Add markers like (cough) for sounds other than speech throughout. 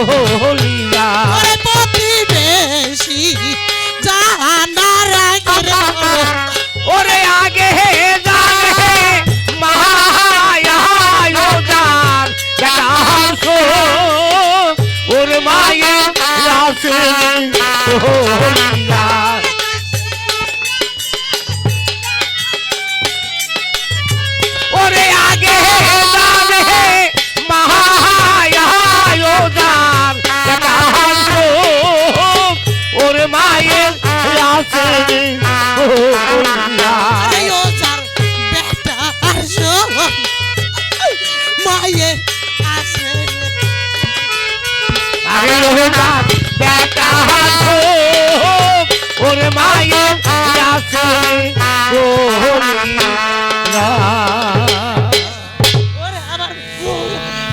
ওরে প্রতিবেশী জানার ওরে আগে হে জানে হে মহায়ায়োদার বেটা হাসো ওরে মায়ে রাসে কোহলিয়া ওরে মায়ের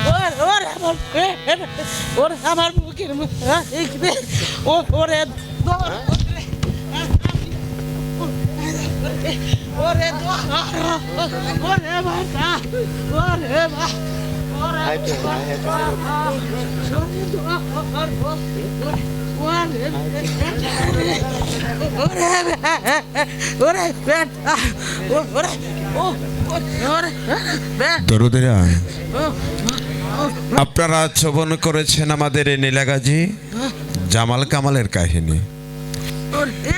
ওরে ওরে আমার পেট, ওরে আমার বুকের ওরে ওরে ওরে ওরে আপনারা শ্রবণ করেছেন আমাদের এই নীলাগাজি জামাল কামালের কাহিনী।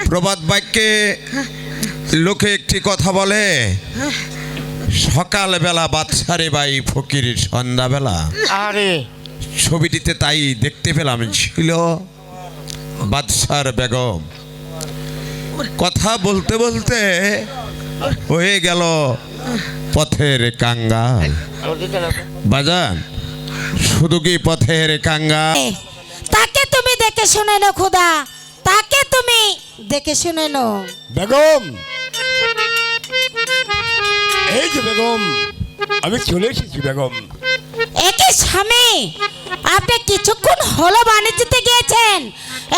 প্রবাদ বাক্যে লোকে একটি কথা বলে সকালবেলা বাচ্চারে বাই ফকির সন্ধ্যাবেলা। আরে। ছবিটিতে তাই দেখতে পেলাম ছিল বাদশার বেগম। কথা বলতে বলতে হয়ে গেল পথের কাঙ্গাল। বাজান শুধু কি পথের কাঙ্গাল? তাকে তুমি দেখে শুনে নো খুদা। তাকে তুমি দেখে শুনে নো বেগম! এই যে বেগম আমি চলে এসেছি বেগম। একই স্বামী আপনি কিছুক্ষণ হলো বাণিজ্যতে গিয়েছেন।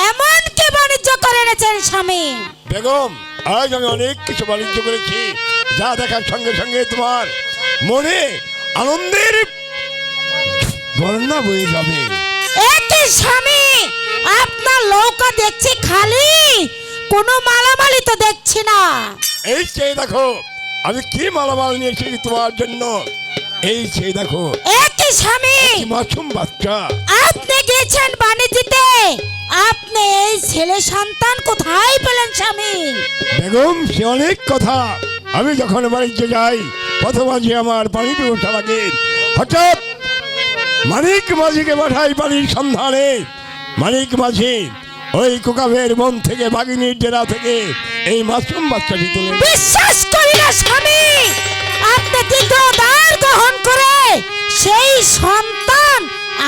এমন কি বাণিজ্য করে এনেছেন স্বামী? বেগম আজ আমি অনেক কিছু বাণিজ্য করেছি যা দেখার সঙ্গে সঙ্গে তোমার মনে আনন্দের বন্যা বয়ে যাবে। একই স্বামী আপনার নৌকা দেখছি খালি? কোনো মালামালি তো দেখছি না। এই সেই দেখো আমি কি মালামাল নিয়েছি তোমার জন্য? এই সেই দেখো একই স্বামী। কি মাসুম বাচ্চা। আপনি গিয়েছেন বাণিজ্যতে। আপনি এই ছেলে সন্তান কোথায় পেলেন স্বামী? বেগম সে অনেক কথা। আমি যখন বাণিজ্য যাই পথ মাঝে আমার পানি ওঠা লাগে হঠাৎ মানিক মাঝিকে পাঠাই পানির সন্ধানে। মানিক মাঝি ওই কোকাবের মন থেকে বাগিনীর ডেরা থেকে এই মাসুম বাচ্চাটি তুলে বিশ্বাস করি না স্বামী। আপনি দ্বিতীয়বার গ্রহণ করে সেই সন্তান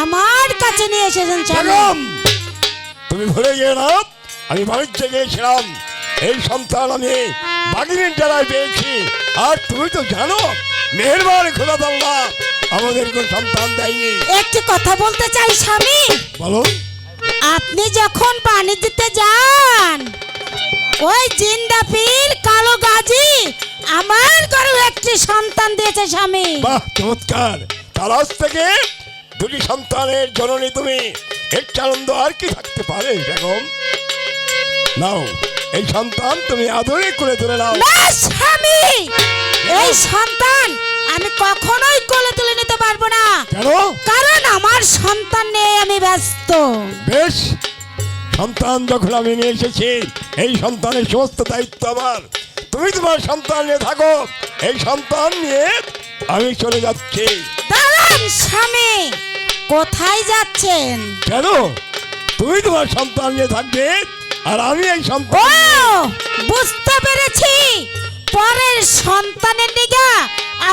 আমার কাছে নিয়ে এসেছেন বেগম তুমি ভুলে গিয়ে না আমি বাণিজ্যে গিয়েছিলাম এই সন্তান আমি বাগিনীর ডেরায় পেয়েছি। আর তুমি তো জানো মেহরবান খোদা দাল্লা আমাদের কোন সন্তান দেয়নি। একটি কথা বলতে চাই স্বামী। বলো। আপনি যখন পানি দিতে যান ওই জিন্দাপির কালো গাজী আমার ঘরেও একটি সন্তান দিয়েছে স্বামী। বাহ চমৎকার। তার আজ থেকে দুটি সন্তানের জননী তুমি। এর আনন্দ আর কি থাকতে পারে বেগম? নাও এই সন্তান তুমি আদরে করে তুলে নাও। স্বামী! এই সন্তান আমি কখনোই কোলে পারব না। কেন? কারণ আমার সন্তান নিয়ে আমি ব্যস্ত। বেশ সন্তান যখন আমি নিয়ে এসেছি এই সন্তানের সমস্ত দায়িত্ব আমার। তুমি তোমার সন্তান নিয়ে থাকো এই সন্তান নিয়ে আমি চলে যাচ্ছি। দাঁড়ান স্বামী! কোথায় যাচ্ছেন? কেন? তুমি তোমার সন্তান নিয়ে থাকবে আর আমি এই সন্তান বুঝতে পেরেছি। পরের সন্তানের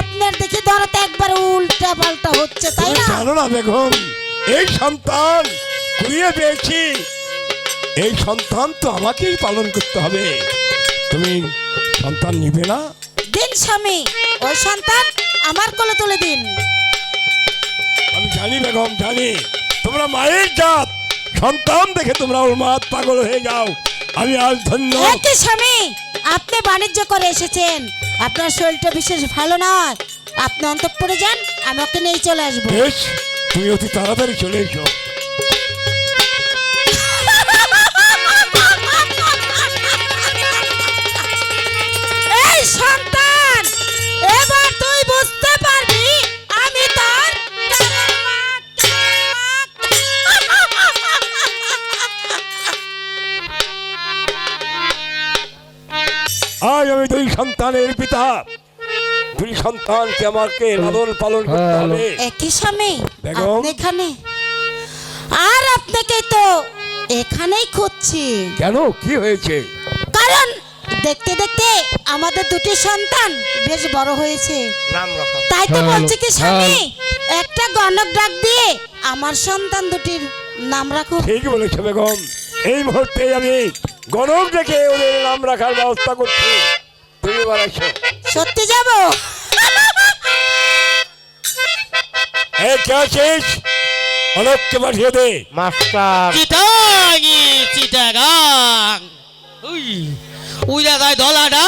আপনার দেখি ধরতে একবার উল্টা পাল্টা হচ্ছে তাই না? জানো না বেগম এই সন্তান কুড়িয়ে পেয়েছি। এই সন্তান তো আমাকেই পালন করতে হবে। তুমি সন্তান নিবে না? দিন স্বামী ওই সন্তান আমার কোলে তুলে দিন। আমি জানি বেগম জানি। তোমরা মায়ের জাত। সন্তান দেখে তোমরা উন্মাদ পাগল হয়ে যাও। আমি আজ ধন্য। স্বামী আপনি বাণিজ্য করে এসেছেন। আপনার শরীরটা বিশেষ ভালো নয় আপনি অন্তঃপুরে যান, আমি ওকে নিয়ে চলে আসব। বেশ অতি তাড়াতাড়ি চলে এসো। দুই সন্তানকে আমাকে লালন পালন করতে হবে? একই স্বামী। বেগম। আপনি এখানে? আর আপনাকে তো এখানেই খুঁজছি। কেন? কি হয়েছে? কারণ দেখতে দেখতে আমাদের দুটি সন্তান বেশ বড় হয়েছে। তাই তো বলছি কি স্বামী একটা গণক ডাক দিয়ে আমার সন্তান দুটির নাম রাখুন ঠিক বলেছ বেগম। এই মুহূর্তে আমি গণক ডেকে ওদের নাম রাখার ব্যবস্থা করছি। তুমি বাড়াইছো সত্যি যাব? এই কে আছিস অনককে পাঠিয়ে দে। মাস্টার। চিটাগি চিটাগাং। উই উইরা যায় দলাডা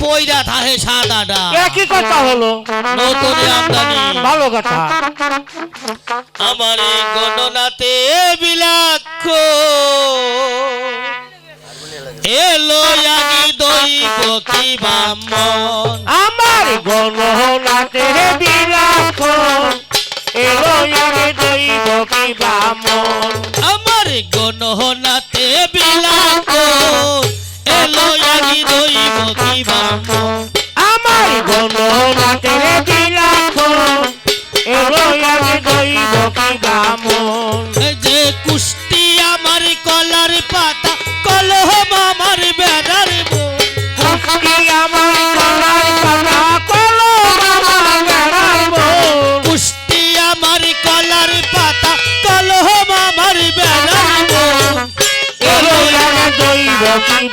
পয়রা থাহে সাদাডা। একই কথা হলো। নতুন আমদানি। ভালো কথা। আমার এই গণনাতে বিলাক্ষ। এলো আগি দৈব কি বামন আমার গণনাতে বিলাস এলো দৈব কি বামন আমার গণনাতে বিলাক্ষ এলো দৈব কি বামন আমার গণনাতে বিলাস এলো দৈব কি বামন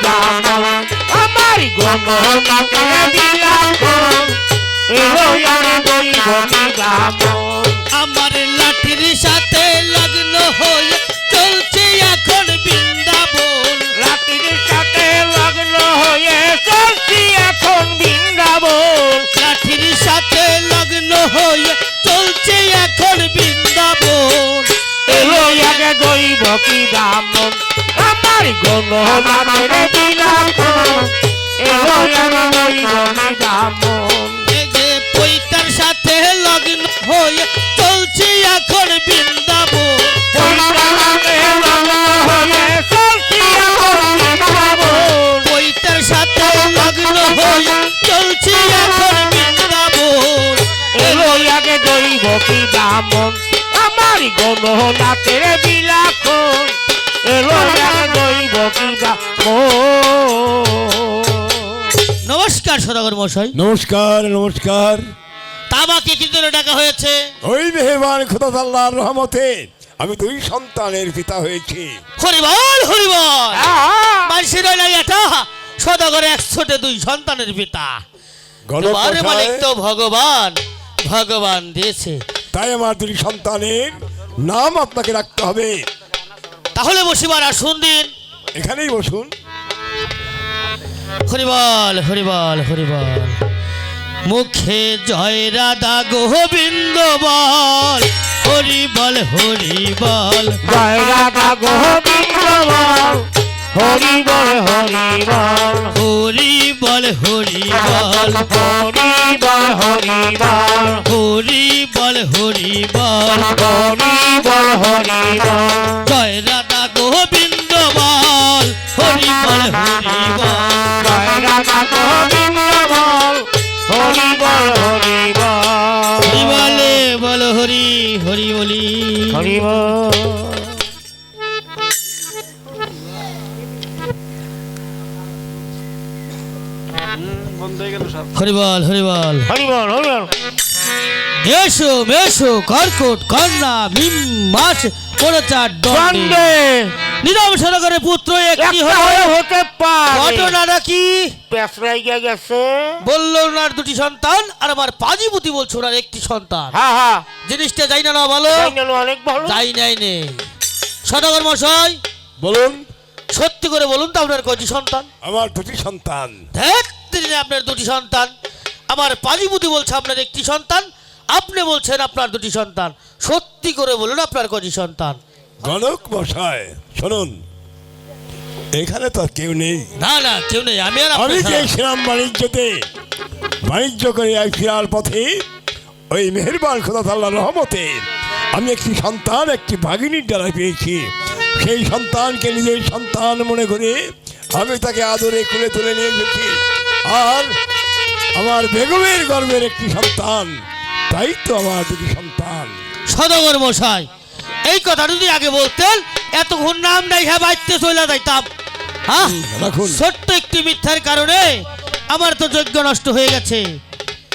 বামন আমার গণনাতে বিলাস এলো আগে দৈব কি বামন আমার লাঠির সাথে লগ্ন হয়ে চলছে এখন বৃন্দাবন। রাত্রির সাথে লগ্ন হয়ে চলছি এখন বৃন্দাবন। লাঠির সাথে লগ্ন হয়ে চলছে এখন বৃন্দাবন। এলো আগে দৈব কি বামন আমার গণ নামের এলো আগে দৈব কি যে পৈতার সাথে লগ্ন হয়ে চলছে এখন বৃন্দাবন। পৈতারাতে লগ্ন হয়ে চলছি এখন বৃন্দাবন। পৈতার সাথে লগ্ন হয়ে চলছে এখন বৃন্দাবন। এলো আগে দৈব কি বামন আমার গণ নাতের সদাগর মশাই নমস্কার নমস্কার। তা আমাকে কি জন্য ডাকা হয়েছে? ওই মেহমান খোদা আল্লাহর রহমতে আমি দুই সন্তানের পিতা হয়েছি। হরিবল হরিবল! মানুষের এটা সদাগর একশোটে দুই সন্তানের পিতা। তোমার মালিক তো ভগবান ভগবান দিয়েছে। তাই আমার দুই সন্তানের নাম আপনাকে রাখতে হবে। তাহলে বসিবার আসুন দিন। এখানেই বসুন। হরিবল হরিবল হরিবল। মুখে জয় রাধা গোবিন্দ বল। হরিবল হরিবল। জয় রাধা গোবিন্দ বল। হরি বল হরি বল হরিবল হরিবল। হরি বল হরি বল হরিবল হরিবল। হরি বল হরি বল জয় রাধা হরিবল হরিবল। হরিবল হরিবল। এসো মেসো কর্কট কন্যা মিম মাস পরচার দণ্ডে। দণ্ডে। নিজাম সরকারের পুত্র একটি হয়ে হতে পারে। ঘটনাটা কি পেছরাই গিয়ে গেছে। বলল ওনার দুটি সন্তান আর আমার পাজিপুতি বলছো ওনার একটি সন্তান। হ্যাঁ হ্যাঁ জিনিসটা যাই না না ভালো অনেক ভালো। যাই নাই নে সদাগর মশাই বলুন। সত্যি করে বলুন তো আপনার কয়টি সন্তান? আমার দুটি সন্তান। ধ্যাত তিনি আপনার দুটি সন্তান। আমার পাজিপুতি বলছে আপনার একটি সন্তান আপনি বলছেন আপনার দুটি সন্তান। সত্যি করে বলুন আপনার কটি সন্তান। গণক মশাই শুনুন এখানে তো আর কেউ নেই। না না কেউ নেই আমি আর আমি যে। ছিলাম বাণিজ্যতে বাণিজ্য করে এক ফিরার পথে ওই মেহেরবান খোদা তাল্লাহ রহমতে আমি একটি সন্তান একটি ভাগিনীর দ্বারা পেয়েছি। সেই সন্তানকে নিজের সন্তান মনে করে আমি তাকে আদরে কুলে তুলে নিয়ে এসেছি আর আমার বেগমের গর্বের একটি সন্তান তাই তো আমার দুটি সন্তান। সদাগর মশাই এই কথা যদি আগে বলতেন এতক্ষণ নাম নাই হ্যাঁ বাড়তে চলে যাইতাম। হ্যাঁ। ছোট্ট একটি মিথ্যার কারণে আমার তো যজ্ঞ নষ্ট হয়ে গেছে।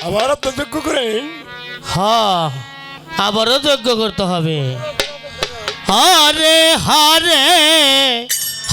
আবার আপনি যোগ্য করেন হ্যাঁ আবারও যজ্ঞ করতে হবে। হরে হরে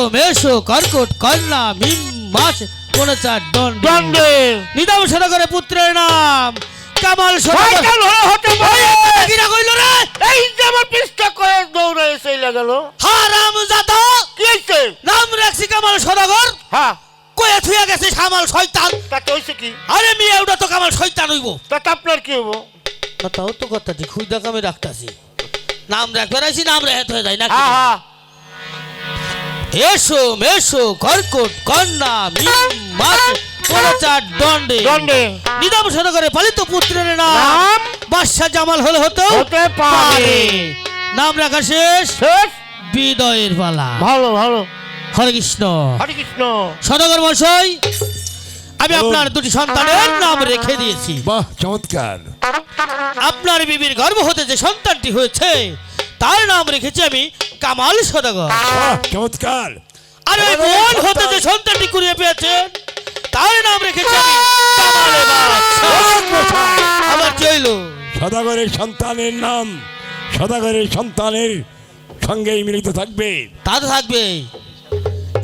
এসো মেসো কর্কট কন্যা মিম মাস কোন চার দণ্ড। নিদাম সদাগরের পুত্রের নাম কামাল সদাগর। কিরা কইল রে? হারাম জাদা। নাম রাখছি কামাল সদাগর। কয়ে থুয়া গেছে সামাল শয়তান। তাতে হইছে কি? আরে মেয়ে ওটা তো কামাল শয়তান হইব। আপনার কি না তাও তো কথা ঠিক খুঁজা কামে রাখতাছি। নাম রাখবে রাখছি নাম রেহাত হয়ে যায় না হ্যাঁ হ্যাঁ। এসো মেসো কর্কট কন্যা মিম মাস কোন চার দণ্ডে। দণ্ডে। নিদাম সদাগরে পালিত পুত্রের নাম বাদশাহ জামাল হলে হতো? হতে পারে। নাম রাখা শেষ? শেষ। বিদয়ের পালা। ভালো ভালো। হরে কৃষ্ণ। হরে কৃষ্ণ। সদাগর মশাই আমি আপনার দুটি সন্তানের নাম রেখে দিয়েছি। বাহ চমৎকার। আপনার বিবির গর্ভ হতে যে সন্তানটি হয়েছে তার নাম রেখেছি আমি কামাল সদাগর। চমৎকার। আর ওই বোন হতে যে সন্তানটি কুড়িয়ে পেয়েছেন তার নাম রেখেছি আমি কামালে আমার কি হইল? সদাগরের সন্তানের নাম সদাগরের সন্তানের সঙ্গেই মিলিত থাকবে। তা তো থাকবেই।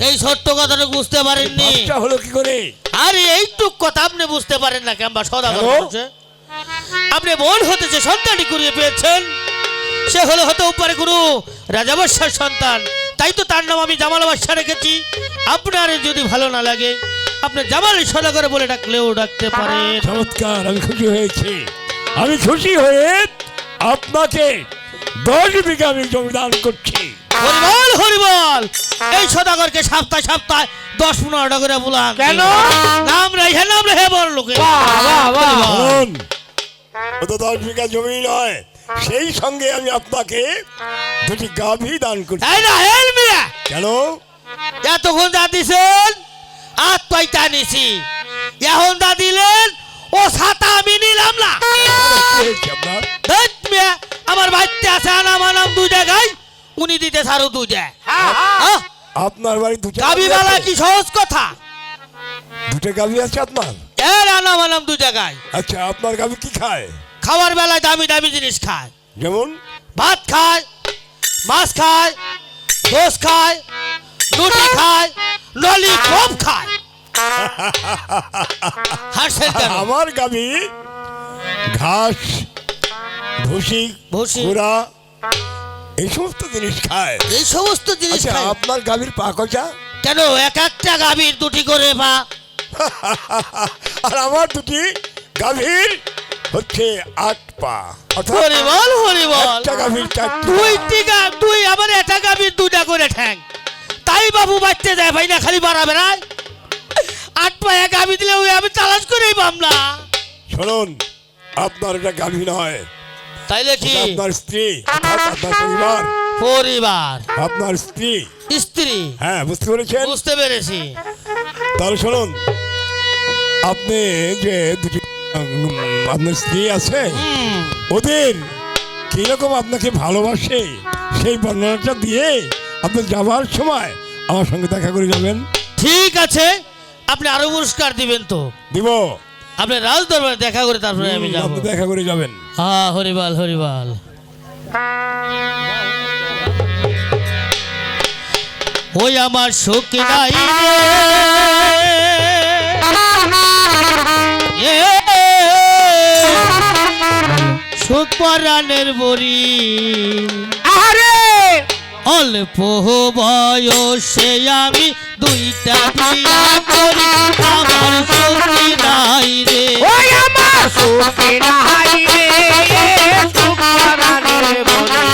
এই ছোট্ট কথাটা বুঝতে পারেননি। হলো কি করে? আরে এইটুক কথা আপনি বুঝতে পারেন না কেমন সদাগর? আপনি বোন হতে যে সন্তানটি কুড়িয়ে পেয়েছেন সে হলো হতে উপরে গুরু রাজা রাজাবাসার সন্তান। তাই তো তার নাম আমি জামাল বাদশাহ রেখেছি। আপনার যদি ভালো না লাগে আপনি জামাল সদা করে বলে ডাকলেও ডাকতে পারে। চমৎকার আমি খুশি হয়েছি। আমি খুশি হয়ে আপনাকে দশ বিঘা আমি জমিদান করছি। হরিবল হরিবল! এই সদাগরকে সপ্তাহে সপ্তাহে দশ পনেরোটা করে বলান। কেন? নাম রেখে নাম রেখে বড় লোকে বাহ, বাহ, বাহ। শুনুন ও তো দশ বিঘা জমি নয় সেই সঙ্গে আমি আপনাকে দুটি গাভী দান তাই না হেল মিয়া! কেন? এতক্ষণ যা দিছেন আর তুই তা নিছি। এখন যা দিলেন ও ছাতা আমি নিলাম না। মিয়া, আমার বাড়িতে আছে আনাম আনাম দুই জায়গায়। উনি দিতে ছাড়ো দুই জায়গায়। হ্যাঁ? আপনার বাড়ি দুটো গাবিবালা কি সহজ কথা? দুটো গাভী আছে আপনার? এর আনাম আনাম দুই জায়গায়। আচ্ছা আপনার গাভী কি খায়? খাওয়ার বেলায় দামি দামি জিনিস খায় যেমন ভাত খায় মাছ খায় গোস খায় রুটি খায় ললিপপ খায় (laughs) হাসেন কেন? আমার গাভী ঘাস ভুসি ভুসি। গুড়া এই সমস্ত জিনিস খায় এই সমস্ত জিনিস আচ্ছা খায়। আপনার গাভীর পা কচা কেন এক একটা গাভীর দুটি করে বা (laughs) আর আমার দুটি গাভীর হচ্ছে আট পা হরি বল হরি বল। দুইটি গা দুই আবার একটা গাভীর দুটা করে ঠ্যাং। তাই বাবু বাচ্চা দেয় ভাই না খালি বাড়াবে না। আট পায়ে গাভী দিলে ওই আমি তালাশ করেই পাম না শুনুন আপনার এটা গাভী নয়। তাইলে কি? আপনার স্ত্রী আপনার পরিবার। পরিবার। আপনার স্ত্রী। স্ত্রী। হ্যাঁ বুঝতে পেরেছেন? বুঝতে পেরেছি। তাহলে শুনুন আপনি যে দুটি আপনার স্ত্রী আছে? ওদের কীরকম আপনাকে ভালোবাসে সেই বর্ণনাটা দিয়ে আপনি যাবার সময় আমার সঙ্গে দেখা করে যাবেন। ঠিক আছে আপনি আরও পুরস্কার দিবেন তো। দিব। আপনি রাজ দরবারে দেখা করে তারপরে আমি যাব। আপনি দেখা করে যাবেন। হ্যাঁ হরিবাল হরিবাল। ওই আমার সখী নাই সুখ পরাণের বড়ি। আরে অল্প বয়সে আমি দুইটা বিয়া করি। আমার সখী নাই রে। ওই আমার সুখে নাই রে। সুখ পরাণের বলি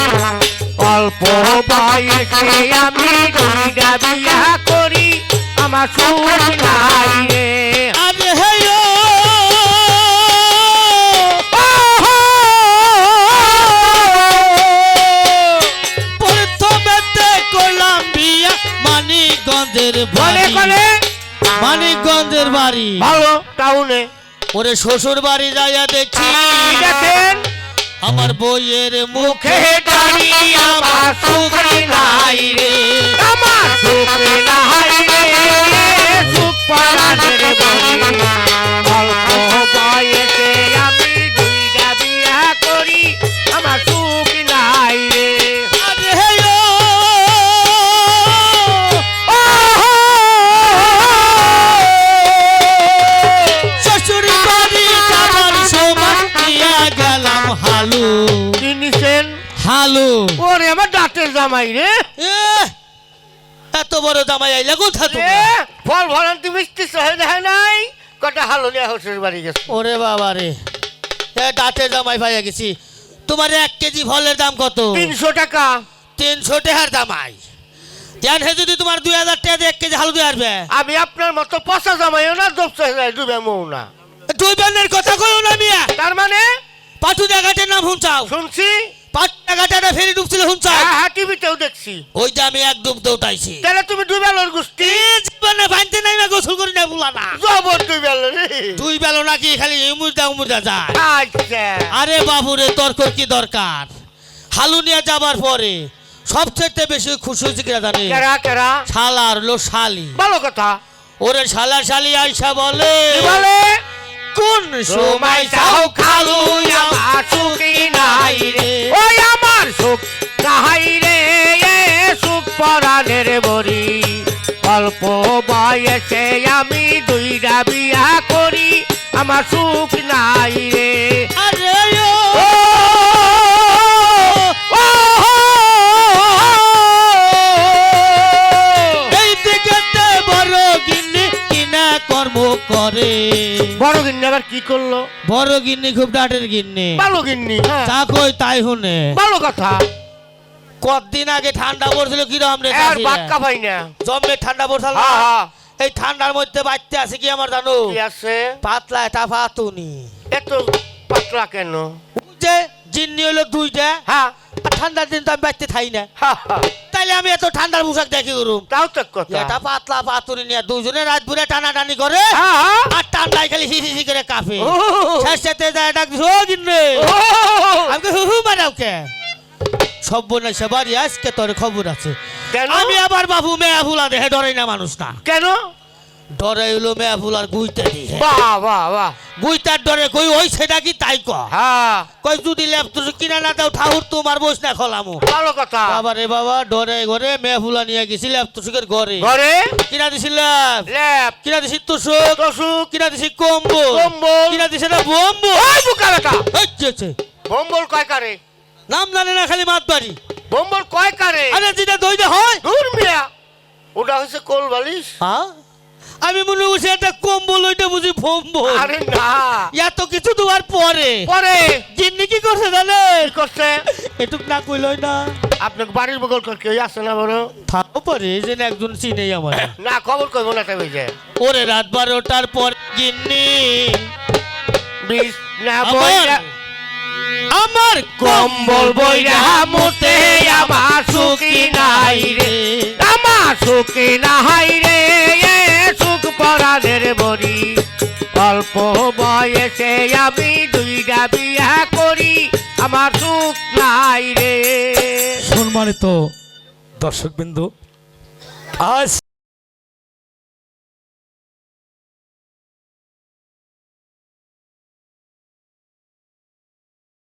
অল্প বয়সে আমি দুইটা বিয়া করি। আমার সুখ নাই রে। মানিকগঞ্জের করে মানিকগঞ্জের বাড়ি। ভালো টাউনে। ওরে শ্বশুর বাড়ি যাইয়া দেখছি। দেখেন আমার বইয়ের মুখে টানি আমার সুখ নাই রে। আমার সুখ নাই রে। সুখ জামাই রে? এত বড় দামাই আইলা কোথা তুমি? ফল ভরান্তি মিষ্টি সহে দেখে নাই কটা হালো নিয়ে হোসের বাড়ি গেছে। ওরে বাবা রে এ দাঁতের দামাই পাইয়া গেছি। তোমার এক কেজি ফলের দাম কত? তিনশো টাকা। তিনশো টাকার দামাই জান হে যদি তোমার দুই হাজার টাকা দিয়ে এক কেজি হালু দিয়ে আসবে। আমি আপনার মতো পচা জামাইও না দোপসা ডুবে মৌ না। দুই বানের কথা কইও না মিয়া। তার মানে? পাটু জায়গাটার নাম হুনচাও শুনছি। পাটু জায়গাটা ফেরি ডুবছিল হ্যাঁ হ্যাঁ টিভিতেও দেখছি। ওই যে আমি এক ডুব তাহলে তুমি দুই বেলার গোষ্ঠী? জীবনে ভাঙতে নাই না গোসল করি না বুলা না জবর দুই বেলা রে। তুই বেলো নাকি খালি উমুরদা উমুরদা যায়। আচ্ছা। আরে বাবুরে তর্ক কি দরকার? হালু নিয়ে যাবার পরে সবচেয়ে বেশি খুশি হয়েছে কিনা জানে কেরা কেরা? শালার লো শালি। ভালো কথা। ওরে শালা শালি আইসা বলে বলে? কোন সময় চাও খালু আমার সুখী নাই রে? নাই রে সুখ পরাণের বরি অল্প বয়সে আমি দুইটা বিয়া করি আমার সুখ নাই রে। বড় গিন্নি কিনা কর্ম করে। বড় গিন্নি আবার কি করল? বড় গিন্নি খুব ডাটের গিন্নি। ভালো গিন্নি হ্যাঁ। তা কই তাই শুনে। ভালো কথা। কতদিন আগে ঠান্ডা পড়ছিল? কিরম রে আর বাক্কা ভাই না। জম্মে ঠান্ডা পড়ছিল এই ঠান্ডার মধ্যে বাড়তে আছে কি আমার জানো? কি আছে? পাতলা এটা পাতুনি এত পাতলা কেন? যে জিন্নি হলো দুইটা হ্যাঁ ঠান্ডার দিন তো আমি বাড়তে থাই না। হা, হা। তাইলে আমি এত ঠান্ডার পোশাক দেখি করুম তাও তো কথা। এটা পাতলা পাতুনি নিয়ে দুজনে রাত ভরে টানাটানি করে। আর ঠান্ডায় খালি হি হি করে কাঁপে। ও। শেষেতে যায় ডাক ও গিন্নে ও, আমি হু হু মারাও কে? সব বোন সবারই আজকে তোর খবর আছে। কেন? আমি আবার বাবু মেয়া ফুলা দেখে ডরাই না মানুষ না। কেন? ডরে হইল মেয়া ফুলার গুইতে দিয়ে বাহ বাহ বাহ। গুইতার ডরে কই ওই সেটা কি তাই ক? হ্যাঁ। কই যদি ল্যাপটপ কিনা না দাও ঠাকুর তোমার বস না খলামু। ভালো কথা। বাবা রে বাবা ডরে ঘরে মেয়া ফুলা নিয়ে গেছি ল্যাপটপের ঘরে। ঘরে? কিনা দিছি ল্যাপ ল্যাপ কিনা দিছি তোষক। টসুক কিনা দিছি কম্বল। কম্বল। কিনা দিছি না বম্বল। ওই বুকা বেটা। হচ্ছে বোম্বল কয় কারে? নাম জানে না খালি মাত বাড়ি বোম্বল কয় কারে? আরে যেটা দইতে হয়। দূর মিয়া। ওটা হচ্ছে কোল বালিশ। হ্যাঁ? আমি মনে করছি একটা কম্বল ওইটা বুঝি ফম্বল আরে না। এত কিছু দেওয়ার পরে। পরে? জিন্নি কি করছে জানেন কি করছে? এটুক না কইলই না। আপনার বাড়ির বগল কর কেউ আছে না বড় থাকো পরে যে না একজন চিনেই আমার না খবর কইব না তবে যে ওরে রাত বারোটার পর গিন্নি বিষ না আমার কম্বল বইরা মুতে আমার সুখী নাই রে। আমার সুখী নাই রে সুখ পরাণের বড়ি। অল্প বয়সে আমি দুইটা বিয়া করি, আমার সুখ নাই রে। সম্মানিত দর্শকবিন্দু, আজ